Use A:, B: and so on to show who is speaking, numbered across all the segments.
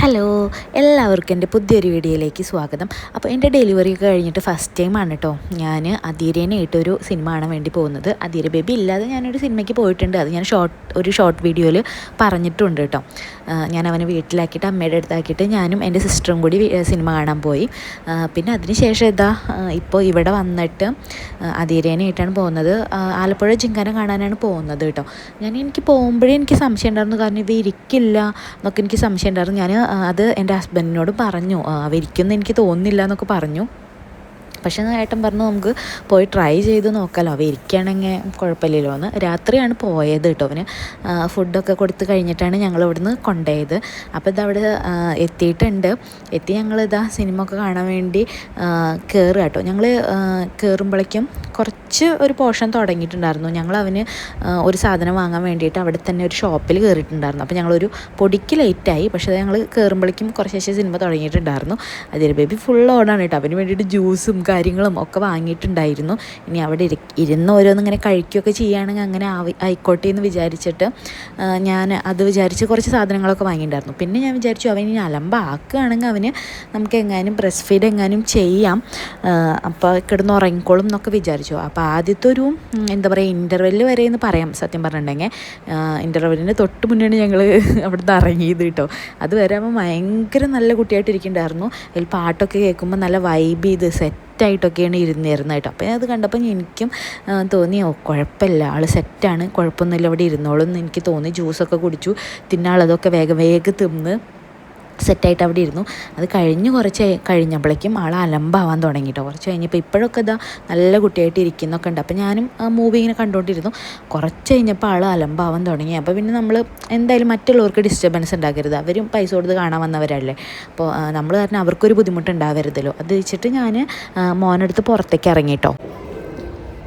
A: Hello എല്ലാവർക്കും എന്റെ പുതിയൊരു വീഡിയോയിലേക്ക് സ്വാഗതം. അപ്പോൾ എന്റെ ഡെലിവറി കഴിഞ്ഞിട്ട് ഫസ്റ്റ് ടൈം ആണ് കേട്ടോ ഞാൻ അധീരേനായിട്ടൊരു സിനിമ കാണാൻ വേണ്ടി പോകുന്നത്. അധീര ബേബി ഇല്ലാതെ ഞാനൊരു സിനിമയ്ക്ക് പോയിട്ടുണ്ട്. അത് ഞാൻ ഷോർട്ട് ഒരു ഷോർട്ട് വീഡിയോയിൽ പറഞ്ഞിട്ടുണ്ട് കേട്ടോ ഞാൻ അവനെ വീട്ടിലാക്കിയിട്ട് അമ്മയുടെ അടുത്താക്കിയിട്ട് ഞാനും എന്റെ സിസ്റ്ററും കൂടി സിനിമ കാണാൻ പോയി. പിന്നെ അതിനുശേഷം ഇതാ ഇപ്പോൾ ഇവിടെ വന്നിട്ട് അധീരേനായിട്ടാണ് പോകുന്നത്. ആലപ്പുഴ ജിങ്കാന കാണാനാണ് പോകുന്നത് കേട്ടോ ഞാൻ എനിക്ക് പോകുമ്പോഴേ എനിക്ക് സംശയം ഉണ്ടായിരുന്നു. കാരണം ഇവ ഇരിക്കില്ല എന്നൊക്കെ എനിക്ക് സംശയം ഉണ്ടായിരുന്നു. ഞാൻ അത് എന്റെ ഹസ്ബൻഡിനോട് പറഞ്ഞു. ആ, എനിക്ക് തോന്നുന്നില്ല എന്നൊക്കെ പറഞ്ഞു. പക്ഷേ ഏട്ടൻ പറഞ്ഞു നമുക്ക് പോയി ട്രൈ ചെയ്ത് നോക്കാമല്ലോ അവ ഇരിക്കുകയാണെങ്കിൽ കുഴപ്പമില്ലല്ലോ എന്ന്. രാത്രിയാണ് പോയത് കേട്ടോ അവന്. ഫുഡൊക്കെ കൊടുത്ത് കഴിഞ്ഞിട്ടാണ് ഞങ്ങൾ ഇവിടുന്ന് കൊണ്ടുപോയത്. അപ്പോൾ ഇതവിടെ എത്തിയിട്ടുണ്ട്. എത്തി ഞങ്ങളിതാ സിനിമ ഒക്കെ കാണാൻ വേണ്ടി കയറുക കേട്ടോ. ഞങ്ങൾ കയറുമ്പോഴേക്കും കുറച്ച് ഒരു പോർഷൻ തുടങ്ങിയിട്ടുണ്ടായിരുന്നു. ഞങ്ങൾ അവന് ഒരു സാധനം വാങ്ങാൻ വേണ്ടിയിട്ട് അവിടെ തന്നെ ഒരു ഷോപ്പിൽ കയറിയിട്ടുണ്ടായിരുന്നു. അപ്പോൾ ഞങ്ങളൊരു പൊടിക്ക് ലേറ്റായി പക്ഷേ ഞങ്ങൾ കയറുമ്പോഴേക്കും കുറച്ച് ശേഷം സിനിമ തുടങ്ങിയിട്ടുണ്ടായിരുന്നു. അതിൽ ബേബി ഫുൾ ഓടാണ് കേട്ടോ. അവന് വേണ്ടിയിട്ട് ജ്യൂസും കാര്യങ്ങളും ഒക്കെ വാങ്ങിയിട്ടുണ്ടായിരുന്നു. ഇനി അവിടെ ഇരി ഇരുന്ന് ഓരോന്ന് ഇങ്ങനെ കഴിക്കുകയൊക്കെ ചെയ്യുകയാണെങ്കിൽ അങ്ങനെ ആയിക്കോട്ടെ എന്ന് വിചാരിച്ചിട്ട് ഞാൻ അത് വിചാരിച്ച് കുറച്ച് സാധനങ്ങളൊക്കെ വാങ്ങിയിട്ടുണ്ടായിരുന്നു. പിന്നെ ഞാൻ വിചാരിച്ചു അവൻ ഇനി അലമ്പാക്കുകയാണെങ്കിൽ അവന് നമുക്ക് എങ്ങാനും ബ്രസ്റ്റ് ഫീഡ് എങ്ങാനും ചെയ്യാം. അപ്പോൾ കിടന്ന് ഉറങ്ങിക്കോളും എന്നൊക്കെ വിചാരിച്ചു. അപ്പോൾ ആദ്യത്തെ ഒരു എന്താ പറയുക ഇന്റർവെല്ല് വരെ എന്ന് പറയാം സത്യം പറഞ്ഞിട്ടുണ്ടെങ്കിൽ. ഇന്റർവെല്ലിന്റെ തൊട്ട് മുന്നേ ഞങ്ങൾ അവിടുന്ന് ഇറങ്ങിയത് കേട്ടോ. അത് വരെ ഭയങ്കര നല്ല കുട്ടിയായിട്ട് ഇരിക്കുന്നുണ്ടായിരുന്നു അതിൽ പാട്ടൊക്കെ കേൾക്കുമ്പോൾ നല്ല വൈബ് ചെയ്ത് സെറ്റായിട്ടൊക്കെയാണ് ഇരുന്നിരുന്നത് കേട്ടോ. അപ്പോൾ അത് കണ്ടപ്പോൾ എനിക്കും തോന്നി ഓ കുഴപ്പമില്ല. ആൾ സെറ്റാണ്. കുഴപ്പമൊന്നുമില്ല. ഇവിടെ ഇരുന്നോളും എന്ന് എനിക്ക് തോന്നി. ജ്യൂസൊക്കെ കുടിച്ചു. തിന്നാളതൊക്കെ വേഗം വേഗം തിന്ന് സെറ്റായിട്ട് അവിടെ ഇരുന്നു. അത് കഴിഞ്ഞ് കുറച്ച് കഴി- കഴിഞ്ഞപ്പോഴേക്കും ആൾ അലമ്പാവാൻ തുടങ്ങി കേട്ടോ കുറച്ച് കഴിഞ്ഞപ്പോൾ ഇപ്പോഴൊക്കെ ഇതാ നല്ല കുട്ടിയായിട്ട് ഇരിക്കുന്നൊക്കെ ഉണ്ട്. അപ്പോൾ ഞാനും ആ മൂവി ഇങ്ങനെ കണ്ടുകൊണ്ടിരുന്നു. കുറച്ച് കഴിഞ്ഞപ്പോൾ ആൾ അലമ്പാവാൻ തുടങ്ങി. അപ്പോൾ പിന്നെ നമ്മൾ എന്തായാലും മറ്റുള്ളവർക്ക് ഡിസ്റ്റർബൻസ് ഉണ്ടാക്കരുത്. അവരും പൈസ കൊടുത്ത് കാണാൻ വന്നവരല്ലേ. അപ്പോൾ നമ്മൾ കാരണം അവർക്കൊരു ബുദ്ധിമുട്ട് ഉണ്ടാവരുതല്ലോ അത് വെച്ചിട്ട് ഞാൻ മോനെടുത്ത് പുറത്തേക്ക് ഇറങ്ങി കേട്ടോ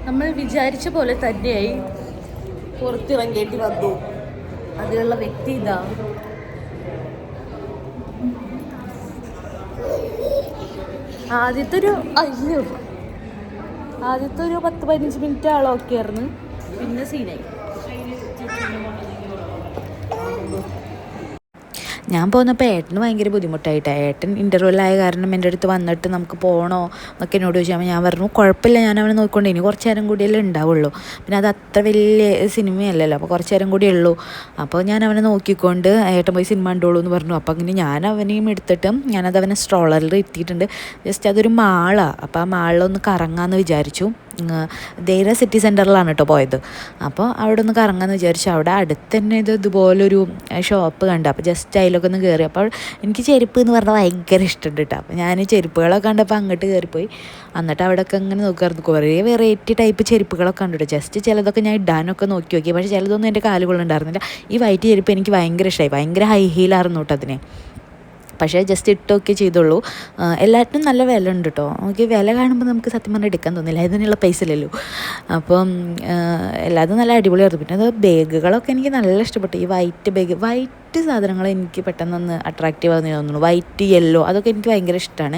B: നമ്മൾ വിചാരിച്ച പോലെ തന്നെയായി പുറത്തിറങ്ങേണ്ടി വന്നു. അതിലുള്ള വ്യക്തി ഇതാ. ആദ്യത്തെ ഒരു അയ്യോ ആദ്യത്തെ ഒരു പത്ത് പതിനഞ്ച് മിനിറ്റ് ആളൊക്കെ ആയിരുന്നു. പിന്നെ സീനായി
A: ഞാൻ പോന്നപ്പോൾ ഏട്ടന് ഭയങ്കര ബുദ്ധിമുട്ടായിട്ട്. ഏട്ടൻ ഇന്റർവെല്ലായ കാരണം എന്റെ അടുത്ത് വന്നിട്ട് നമുക്ക് പോകണോ എന്നൊക്കെ എന്നോട് ചോദിച്ചാൽ ഞാൻ പറഞ്ഞു കുഴപ്പമില്ല ഞാൻ അവനെ നോക്കിക്കൊണ്ട് ഇനി കുറച്ച് നേരം കൂടിയല്ലേ ഉണ്ടാവുള്ളൂ. പിന്നെ അത് അത്ര വലിയ സിനിമയല്ലല്ലോ അപ്പോൾ കുറച്ച് നേരം കൂടിയേ ഉള്ളൂ. അപ്പോൾ ഞാൻ അവനെ നോക്കിക്കൊണ്ട് ഏട്ടൻ പോയി സിനിമ കണ്ടോളൂ എന്ന് പറഞ്ഞു. അപ്പോൾ അങ്ങനെ ഞാൻ അവനെയും എടുത്തിട്ട് ഞാനത് അവനെ സ്ട്രോളറിൽ എത്തിയിട്ടുണ്ട് ജസ്റ്റ് അതൊരു മാളാണ് അപ്പോൾ ആ മാളിലൊന്ന് കറങ്ങാമെന്ന് വിചാരിച്ചു. ധൈര സിറ്റി സെന്ററിലാണ് കേട്ടോ പോയത്. അപ്പോൾ അവിടെ ഒന്ന് കറങ്ങാമെന്ന് വിചാരിച്ചു. അവിടെ അടുത്ത് തന്നെ ഇത് ഇതുപോലൊരു ഷോപ്പ് കണ്ടു. അപ്പോൾ ജസ്റ്റ് അതിലൊക്കെ ഒന്ന് കയറി അപ്പോൾ എനിക്ക് ചെരുപ്പ് എന്ന് പറഞ്ഞാൽ ഭയങ്കര ഇഷ്ടമുണ്ട് കേട്ടോ അപ്പോൾ ഞാൻ ചെരുപ്പുകളൊക്കെ കണ്ടപ്പോൾ അങ്ങോട്ട് കയറിപ്പോയി എന്നിട്ട് അവിടെയൊക്കെ അങ്ങനെ നോക്കാറുണ്ട് കുറേ വെറൈറ്റി ടൈപ്പ് ചെരുപ്പുകളൊക്കെ കണ്ടു ജസ്റ്റ് ചിലതൊക്കെ ഞാൻ ഇടാനൊക്കെ നോക്കി നോക്കി. പക്ഷേ ചിലതൊന്നും എന്റെ കാലുകൊള്ളുണ്ടായിരുന്നില്ല ഈ വൈറ്റ് ചെരുപ്പ് എനിക്ക് ഭയങ്കര ഇഷ്ടമായി ഭയങ്കര ഹൈ ഹീലായിരുന്നു കേട്ടോ അതിനെ. പക്ഷേ ജസ്റ്റ് ഇട്ടൊക്കെ ചെയ്തോളൂ. എല്ലാറ്റിനും നല്ല വില ഉണ്ട് കേട്ടോ നമുക്ക് വില കാണുമ്പോൾ നമുക്ക് സത്യം പറഞ്ഞാൽ എടുക്കാൻ തോന്നില്ല. ഇതിനുള്ള പൈസ ഇല്ലല്ലോ. അപ്പം എല്ലാതും നല്ല അടിപൊളിയായിരുന്നു. പിന്നെ അത് ബാഗുകളൊക്കെ എനിക്ക് നല്ല ഇഷ്ടപ്പെട്ടു. ഈ വൈറ്റ് ബാഗ് വൈറ്റ് സാധനങ്ങൾ എനിക്ക് പെട്ടെന്നൊന്ന് അട്രാക്റ്റീവ് ആകുന്ന തോന്നുന്നു. വൈറ്റ് യെല്ലോ അതൊക്കെ എനിക്ക് ഭയങ്കര ഇഷ്ടമാണ്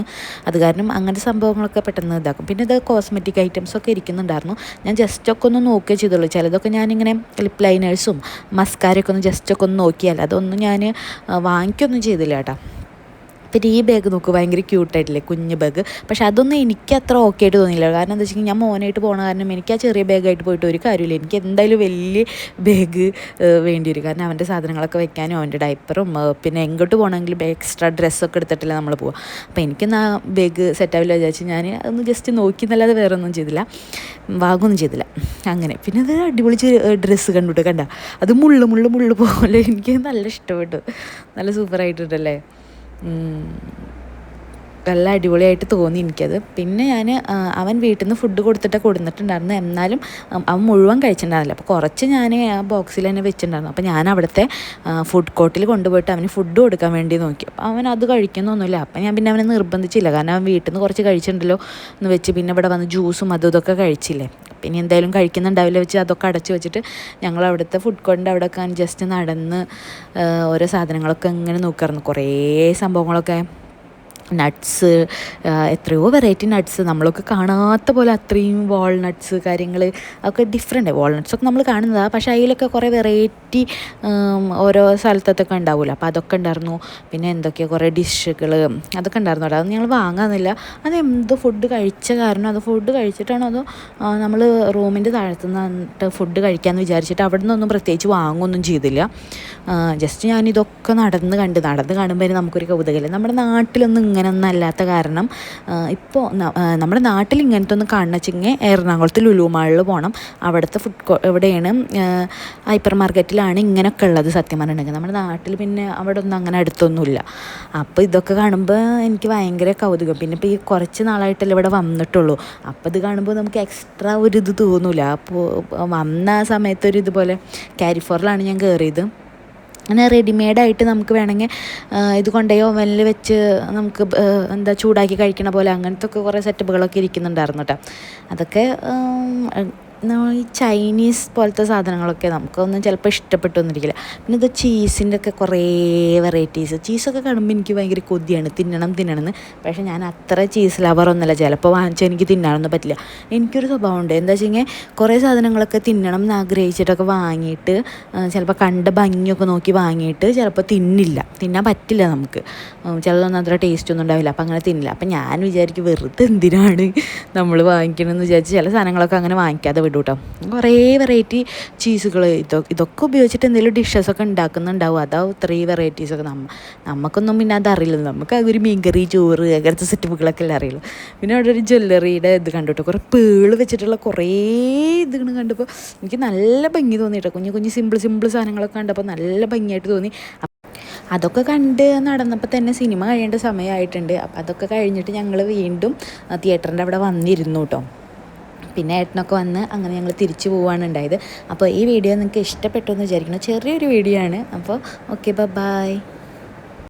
A: അത് കാരണം അങ്ങനത്തെ സംഭവങ്ങളൊക്കെ പെട്ടെന്ന് ഇതാക്കും. പിന്നെ ഇത് കോസ്മെറ്റിക് ഐറ്റംസ് ഒക്കെ ഇരിക്കുന്നുണ്ടായിരുന്നു. ഞാൻ ജസ്റ്റ് ഒക്കെ ഒന്ന് നോക്കുകയേ ചെയ്തുള്ളൂ. ചിലതൊക്കെ ഞാനിങ്ങനെ ലിപ് ലൈനേഴ്സും മസ്കാരൊക്കെ ഒന്ന് ജസ്റ്റ് ഒക്കെ ഒന്ന് നോക്കിയാൽ അതൊന്നും ഞാൻ വാങ്ങിക്കൊന്നും ചെയ്തില്ല കേട്ടോ. പിന്നെ ഈ ബാഗ് നോക്ക് ഭയങ്കര ക്യൂട്ടായിട്ടില്ലേ കുഞ്ഞ് ബാഗ് പക്ഷെ അതൊന്നും എനിക്ക് അത്ര ഓക്കെ ആയിട്ട് തോന്നിയില്ല. കാരണം എന്താ വെച്ചിട്ടുണ്ടെങ്കിൽ ഞാൻ മോനായിട്ട് പോണ കാരണം എനിക്ക് ആ ചെറിയ ബാഗായിട്ട് പോയിട്ട് ഒരു കാര്യമില്ല. എനിക്ക് എന്തായാലും വലിയ ബാഗ് വേണ്ടി വരും. കാരണം അവന്റെ സാധനങ്ങളൊക്കെ വെക്കാനും അവന്റെ ഡൈപ്പറും പിന്നെ എങ്ങോട്ട് പോകണമെങ്കിലും എക്സ്ട്രാ ഡ്രസ്സൊക്കെ എടുത്തിട്ടല്ലേ നമ്മൾ പോവുക. അപ്പോൾ എനിക്കൊന്ന് ആ ബാഗ് സെറ്റാവില്ല വിചാരിച്ച് ഞാൻ ഒന്ന് ജസ്റ്റ് നോക്കി എന്നല്ലാതെ വേറെ ഒന്നും ചെയ്തില്ല. വാങ്ങൊന്നും ചെയ്തില്ല. അങ്ങനെ. പിന്നെ അത് അടിപൊളി ഡ്രസ്സ് കണ്ടിട്ട് കണ്ട അത് മുള്ളു മുള്ളു മുള്ളു പോലെ എനിക്ക് നല്ല ഇഷ്ടപ്പെട്ടു. നല്ല സൂപ്പറായിട്ടുണ്ടല്ലേ. നല്ല അടിപൊളിയായിട്ട് തോന്നി എനിക്കത്. പിന്നെ ഞാൻ അവൻ വീട്ടിൽ നിന്ന് ഫുഡ് കൊടുത്തിട്ട് കൊടുത്തിട്ടുണ്ടായിരുന്നു എന്നാലും അവൻ മുഴുവൻ കഴിച്ചിട്ടുണ്ടായിരുന്നില്ല. അപ്പോൾ കുറച്ച് ഞാൻ ആ ബോക്സിൽ തന്നെ വെച്ചിട്ടുണ്ടായിരുന്നു. അപ്പോൾ ഞാൻ അവിടുത്തെ ഫുഡ് കോർട്ടിൽ കൊണ്ടുപോയിട്ട് അവന് ഫുഡ് കൊടുക്കാൻ വേണ്ടി നോക്കി. അപ്പോൾ അവൻ അത് കഴിക്കുന്നൊന്നുമില്ല അപ്പം ഞാൻ പിന്നെ അവനെ നിർബന്ധിച്ചില്ല. കാരണം അവൻ വീട്ടിൽ നിന്ന് കുറച്ച് കഴിച്ചിട്ടുണ്ടല്ലോ എന്ന് വെച്ച് പിന്നെ ഇവിടെ വന്ന് ജ്യൂസും അതും ഇതൊക്കെ കഴിച്ചില്ലേ. പിന്നെ എന്തായാലും കഴിക്കുന്നുണ്ടാവില്ല വെച്ച് അതൊക്കെ അടച്ചു വെച്ചിട്ട് ഞങ്ങൾ അവിടുത്തെ ഫുഡ് കോർട്ടിന്റെ അവിടെ ഒക്കെ ജസ്റ്റ് നടന്ന് ഓരോ സാധനങ്ങളൊക്കെ ഇങ്ങനെ നോക്കാറുണ്ട് കുറേ സംഭവങ്ങളൊക്കെ. നട്ട്സ് എത്രയോ വെറൈറ്റി നട്ട്സ് നമ്മളൊക്കെ കാണാത്ത പോലെ അത്രയും വാൾനട്ട്സ് കാര്യങ്ങൾ ഒക്കെ ഡിഫറെന്റ് വാൾനട്ട്സൊക്കെ നമ്മൾ കാണുന്നതാണ് പക്ഷേ അതിലൊക്കെ കുറേ വെറൈറ്റി ഓരോ സ്ഥലത്തൊക്കെ ഉണ്ടാവില്ല അപ്പോൾ അതൊക്കെ ഉണ്ടായിരുന്നു. പിന്നെ എന്തൊക്കെയോ കുറേ ഡിഷുകൾ അതൊക്കെ ഉണ്ടായിരുന്നു കേട്ടോ അത് ഞങ്ങൾ വാങ്ങാനില്ല അത് എന്തോ ഫുഡ് കഴിച്ച കാരണം അത് ഫുഡ് കഴിച്ചിട്ടാണോ അതോ നമ്മൾ റൂമിന്റെ താഴത്തു നിന്നിട്ട് ഫുഡ് കഴിക്കാമെന്ന് വിചാരിച്ചിട്ട് അവിടെ നിന്നൊന്നും പ്രത്യേകിച്ച് വാങ്ങുകയൊന്നും ചെയ്തില്ല. ജസ്റ്റ് ഞാനിതൊക്കെ നടന്ന് കണ്ട് നടന്ന് കാണുമ്പോൾ നമുക്കൊരു കൗതുകമില്ല നമ്മുടെ നാട്ടിലൊന്നും ഇങ്ങനെയൊന്നും അല്ലാത്ത കാരണം ഇപ്പോൾ നമ്മുടെ നാട്ടിൽ ഇങ്ങനത്തെ ഒന്ന് കാണണമെച്ചെങ്കിൽ എറണാകുളത്ത് ലുലു മാളിൽ പോകണം അവിടുത്തെ ഫുഡ് കോ എവിടെയാണ് ഹൈപ്പർ മാർക്കറ്റിലാണ് ഇങ്ങനെയൊക്കെ ഉള്ളത് സത്യം പറഞ്ഞിട്ടുണ്ടെങ്കിൽ. നമ്മുടെ നാട്ടിൽ പിന്നെ അവിടെ ഒന്നും അങ്ങനെ അടുത്തൊന്നുമില്ല. അപ്പോൾ ഇതൊക്കെ കാണുമ്പോൾ എനിക്ക് ഭയങ്കര കൗതുകം. പിന്നെ ഇപ്പോൾ ഈ കുറച്ച് നാളായിട്ടല്ലേ ഇവിടെ വന്നിട്ടുള്ളൂ. അപ്പോൾ ഇത് കാണുമ്പോൾ നമുക്ക് എക്സ്ട്രാ ഒരു ഇത് തോന്നില്ല അപ്പോൾ വന്ന ആ സമയത്ത് ഇതുപോലെ കാരിഫോറിലാണ് ഞാൻ കയറിയത് അങ്ങനെ റെഡിമെയ്ഡായിട്ട് നമുക്ക് വേണമെങ്കിൽ ഇത് കൊണ്ടുപോയി ഓവനിൽ വെച്ച് നമുക്ക് എന്താ ചൂടാക്കി കഴിക്കണ പോലെ അങ്ങനത്തെ ഒക്കെ കുറേ സെറ്റപ്പുകളൊക്കെ ഇരിക്കുന്നുണ്ടായിരുന്നു കേട്ടോ അതൊക്കെ ഈ ചൈനീസ് പോലത്തെ സാധനങ്ങളൊക്കെ നമുക്കൊന്നും ചിലപ്പോൾ ഇഷ്ടപ്പെട്ടൊന്നിരിക്കില്ല. പിന്നെ ഇത് ചീസിന്റെ ഒക്കെ കുറേ വെറൈറ്റീസ് ചീസൊക്കെ കാണുമ്പോൾ എനിക്ക് ഭയങ്കര കൊതിയാണ്. തിന്നണം തിന്നണം എന്ന്. പക്ഷേ ഞാൻ അത്ര ചീസ് ലവറൊന്നുമല്ല ചിലപ്പോൾ വാങ്ങിച്ചാൽ എനിക്ക് തിന്നാനൊന്നും പറ്റില്ല. എനിക്കൊരു സ്വഭാവമുണ്ട്. എന്താ വെച്ച് കഴിഞ്ഞാൽ കുറേ സാധനങ്ങളൊക്കെ തിന്നണം എന്ന് ആഗ്രഹിച്ചിട്ടൊക്കെ വാങ്ങിയിട്ട് ചിലപ്പോൾ കണ്ട ഭംഗിയൊക്കെ നോക്കി വാങ്ങിയിട്ട് ചിലപ്പോൾ തിന്നില്ല. തിന്നാൻ പറ്റില്ല നമുക്ക്. ചിലതൊന്നും അത്ര ടേസ്റ്റ് ഒന്നും ഉണ്ടാവില്ല. അപ്പം അങ്ങനെ തിന്നില്ല. അപ്പം ഞാൻ വിചാരിക്കും വെറുതെ എന്തിനാണ് നമ്മൾ വാങ്ങിക്കണമെന്ന് വിചാരിച്ച് ചില സാധനങ്ങളൊക്കെ അങ്ങനെ വാങ്ങിക്കാതെ വിടും. കേട്ടോ കുറേ വെറൈറ്റി ചീസുകൾ ഇതൊക്കെ ഇതൊക്കെ ഉപയോഗിച്ചിട്ട് എന്തെങ്കിലും ഡിഷസൊക്കെ ഉണ്ടാക്കുന്നുണ്ടാവും. അതാവും ഇത്രയും വെറൈറ്റീസൊക്കെ നമ്മ നമുക്കൊന്നും പിന്നെ അതറിയില്ല നമുക്ക് ഒരു മീൻകറി ചോറ് അങ്ങനത്തെ സെറ്റപ്പുകളൊക്കെ അല്ലേ അറിയുള്ളൂ. പിന്നെ അവിടെ ഒരു ജ്വല്ലറിയുടെ ഇത് കണ്ടുട്ടോ കുറേ പേൾ വെച്ചിട്ടുള്ള കുറേ ഇതുകൾ കണ്ടപ്പോൾ എനിക്ക് നല്ല ഭംഗി തോന്നി കേട്ടോ കുഞ്ഞു കുഞ്ഞു സിമ്പിൾ സിമ്പിൾ സാധനങ്ങളൊക്കെ കണ്ടപ്പോൾ നല്ല ഭംഗിയായിട്ട് തോന്നി. അതൊക്കെ കണ്ട് നടന്നപ്പോൾ തന്നെ സിനിമ കഴിയേണ്ട സമയമായിട്ടുണ്ട് അപ്പം അതൊക്കെ കഴിഞ്ഞിട്ട് ഞങ്ങൾ വീണ്ടും തിയേറ്ററിന്റെ അവിടെ വന്നിരുന്നു കേട്ടോ പിന്നെ ഏട്ടനൊക്കെ വന്ന് അങ്ങനെ ഞങ്ങൾ തിരിച്ചു പോവുകയാണ് ഉണ്ടായത്. അപ്പോൾ ഈ വീഡിയോ നിങ്ങൾക്ക് ഇഷ്ടപ്പെട്ടു എന്ന് വിചാരിക്കണം ചെറിയൊരു വീഡിയോ ആണ്. അപ്പോൾ ഓക്കെ ബൈ.